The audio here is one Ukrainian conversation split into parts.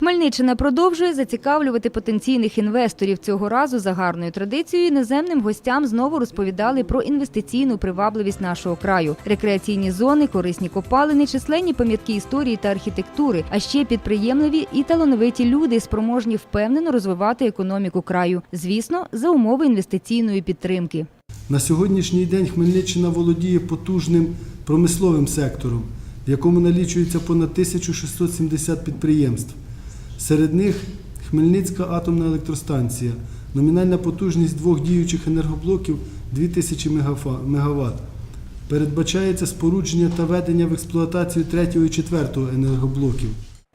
Хмельниччина продовжує зацікавлювати потенційних інвесторів. Цього разу за гарною традицією іноземним гостям знову розповідали про інвестиційну привабливість нашого краю, рекреаційні зони, корисні копалини, численні пам'ятки історії та архітектури, а ще підприємливі і талановиті люди, спроможні впевнено розвивати економіку краю. Звісно, за умови інвестиційної підтримки. На сьогоднішній день Хмельниччина володіє потужним промисловим сектором, в якому налічується понад 1670 підприємств. Серед них Хмельницька атомна електростанція, номінальна потужність двох діючих енергоблоків 2000 МВт. Передбачається спорудження та ведення в експлуатацію третього і четвертого енергоблоків.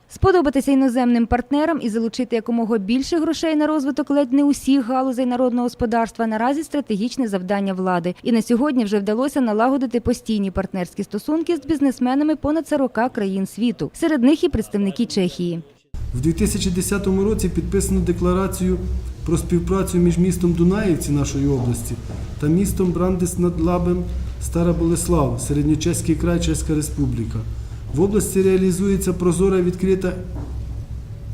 Сподобатися іноземним партнерам і залучити якомога більше грошей на розвиток ледь не усіх галузей народного господарства наразі стратегічне завдання влади. І на сьогодні вже вдалося налагодити постійні партнерські стосунки з бізнесменами понад 40 країн світу. Серед них і представники Чехії. В 2010 році підписано декларацію про співпрацю між містом Дунаївці нашої області та містом Брандес над Лабем Стара Болеслав, Середньочеський край, Чеська Республіка. В області реалізується прозора відкрита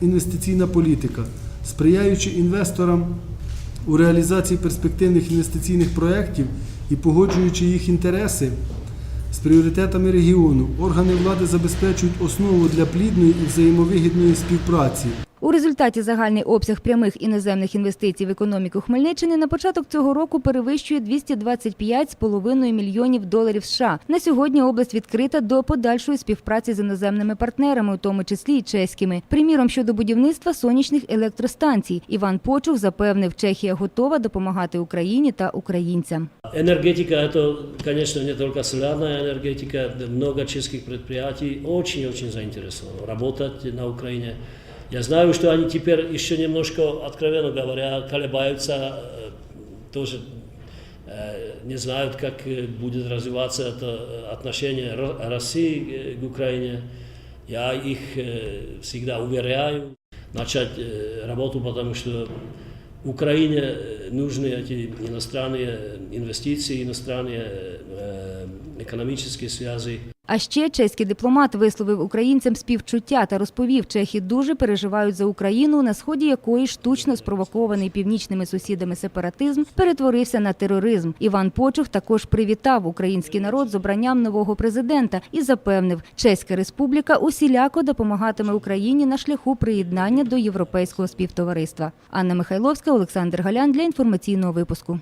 інвестиційна політика, сприяючи інвесторам у реалізації перспективних інвестиційних проєктів і погоджуючи їх інтереси з пріоритетами регіону, органи влади забезпечують основу для плідної і взаємовигідної співпраці. У результаті загальний обсяг прямих іноземних інвестицій в економіку Хмельниччини на початок цього року перевищує 225,5 мільйонів доларів США. На сьогодні область відкрита до подальшої співпраці з іноземними партнерами, у тому числі і чеськими. Приміром щодо будівництва сонячних електростанцій. Іван Почух запевнив, Чехія готова допомагати Україні та українцям. Энергетика – это, конечно, не только солярная энергетика. Много чешских предприятий очень-очень заинтересованы работать на Украине. Я знаю, что они теперь еще немножко, откровенно говоря, колебаются, э, тоже э, не знают, как э, будет развиваться это э, отношение Ро- России э, к Украине. Я их э, всегда уверяю начать э, работу, потому что Украине э, нужны эти иностранные инвестиции, иностранные э, экономические связи. А ще чеський дипломат висловив українцям співчуття та розповів, чехи дуже переживають за Україну, на сході якої штучно спровокований північними сусідами сепаратизм перетворився на тероризм. Іван Почух також привітав український народ з обранням нового президента і запевнив, Чеська республіка усіляко допомагатиме Україні на шляху приєднання до європейського співтовариства. Анна Михайловська, Олександр Галян для інформаційного випуску.